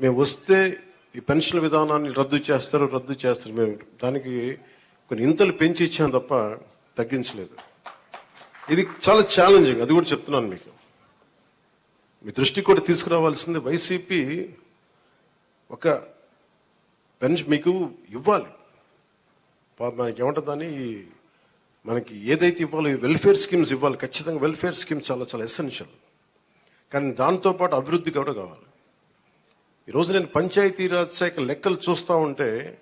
మేము వస్తే ఈ పెన్షన్ విధానాన్ని రద్దు చేస్తారు రద్దు చేస్తారు. మేము దానికి కొన్ని ఇంతలు పెంచి ఇచ్చాం తప్ప తగ్గించలేదు. ఇది చాలా ఛాలెంజింగ్ అది కూడా చెప్తున్నాను మీకు. మీ దృష్టి కూడా తీసుకురావాల్సింది వైసీపీ ఒక పెన్షన్ మీకు ఇవ్వాలి. మనకి ఏమంటుందని మనకి ఏదైతే ఇవ్వాలో వెల్ఫేర్ స్కీమ్స్ ఇవ్వాలి. ఖచ్చితంగా వెల్ఫేర్ స్కీమ్ చాలా చాలా ఎసెన్షియల్ కానీ దాంతో పాటు అభివృద్ధి కూడా కావాలి. ఈరోజు నేను పంచాయతీరాజ్ శాఖ లెక్కలు చూస్తా ఉంటే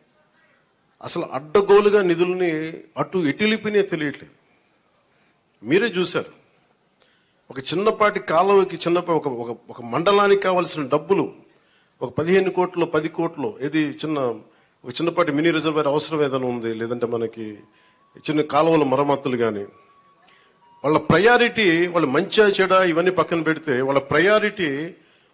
అసలు అడ్డగోలుగా నిధుల్ని అటు ఎటిలిపినే తెలియట్లేదు. మీరే చూశారు. ఒక చిన్నపాటి కాలువకి చిన్న ఒక ఒక ఒక మండలానికి కావాల్సిన డబ్బులు ఒక పదిహేను కోట్లు పది కోట్లు ఏది చిన్న ఒక చిన్నపాటి మినీ రిజర్వేర్ అవసరం ఏదైనా ఉంది లేదంటే మనకి చిన్న కాలువల మరమ్మతులు కానీ వాళ్ళ ప్రయారిటీ వాళ్ళ మంచిగా చెడ ఇవన్నీ పక్కన పెడితే వాళ్ళ ప్రయారిటీ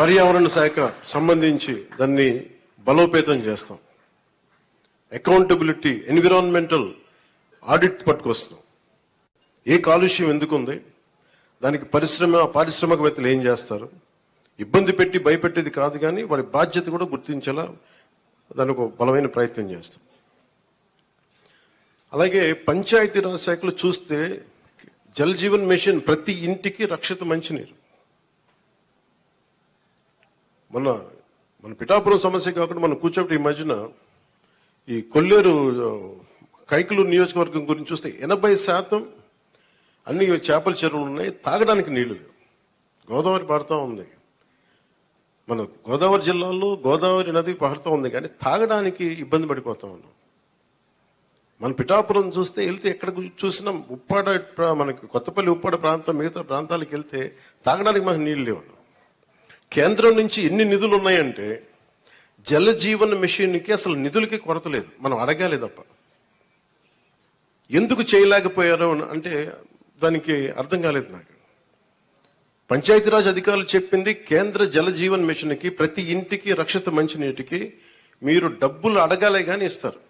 పర్యావరణ శాఖ సంబంధించి దాన్ని బలోపేతం చేస్తాం. అకౌంటబిలిటీ ఎన్విరాన్మెంటల్ ఆడిట్ పట్టుకొస్తాం ఏ కాలుష్యం ఎందుకు ఉంది దానికి పరిశ్రమ పారిశ్రామికవేత్తలు ఏం చేస్తారు? ఇబ్బంది పెట్టి భయపెట్టేది కాదు కానీ వారి బాధ్యత కూడా గుర్తించేలా దానికి బలమైన ప్రయత్నం చేస్తాం. అలాగే పంచాయతీరాజ్ శాఖలో చూస్తే జల్ జీవన్ మిషన్ ప్రతి ఇంటికి రక్షిత మంచినీరు. మన మన పిఠాపురం సమస్య కాకుండా మనం కూర్చోబెట్టి ఈ మధ్యన ఈ కొల్లేరు కైకలూరు నియోజకవర్గం గురించి చూస్తే ఎనభై శాతం అన్ని చేపల చెరువులు ఉన్నాయి తాగడానికి నీళ్ళు లేవు. గోదావరి పారుతా ఉంది. మన గోదావరి జిల్లాలో గోదావరి నది పారుతూ ఉంది కానీ తాగడానికి ఇబ్బంది పడిపోతా ఉన్నాం. మన పిఠాపురం చూస్తే వెళ్తే ఎక్కడ చూసినా ఉప్పాడ మనకి కొత్తపల్లి ఉప్పాడ ప్రాంతం మిగతా ప్రాంతాలకు వెళ్తే తాగడానికి మాకు నీళ్ళు లేవు. కేంద్రం నుంచి ఎన్ని నిధులు ఉన్నాయంటే జల జీవన మిషన్కి అసలు నిధులకి కొరత లేదు. మనం అడగాలి తప్ప. ఎందుకు చేయలేకపోయారు అని అంటే దానికి అర్థం కాలేదు నాకు. పంచాయతీరాజ్ అధికారులు చెప్పింది కేంద్ర జల జీవన్ మిషన్కి ప్రతి ఇంటికి రక్షిత మంచినీటికి మీరు డబ్బులు అడగాలే కానీ ఇస్తారు.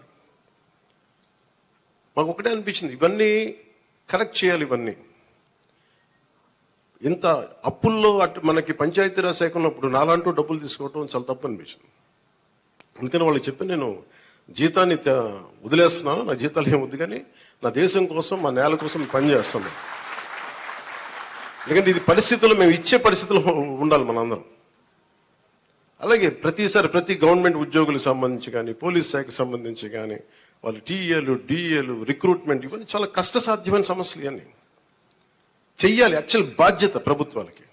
మాకు ఒకటే అనిపించింది. ఇవన్నీ కరెక్ట్ చేయాలి ఇవన్నీ. ఇంత అప్పుల్లో అటు మనకి పంచాయతీరాజ్ శాఖ ఉన్నప్పుడు నాలంటూ డబ్బులు తీసుకోవటం చాలా తప్పు అనిపించింది. అందుకని వాళ్ళకి చెప్పి నేను జీతాన్ని వదిలేస్తున్నాను నా జీతాలు ఏం వద్దు కానీ నా దేశం కోసం మా నేల కోసం పనిచేస్తున్నాను ఎందుకంటే ఇది పరిస్థితులు మేము ఇచ్చే పరిస్థితులు ఉండాలి మనందరం. అలాగే ప్రతిసారి ప్రతి గవర్నమెంట్ ఉద్యోగులకు సంబంధించి కానీ పోలీస్ శాఖకు సంబంధించి కానీ వాళ్ళు టీఏలు డిఏలు రిక్రూట్మెంట్ ఇవన్నీ చాలా కష్టసాధ్యమైన సమస్యలు ఇవన్నీ. చెయ్యాలి యాక్చువల్ బాధ్యత ప్రభుత్వాలకి.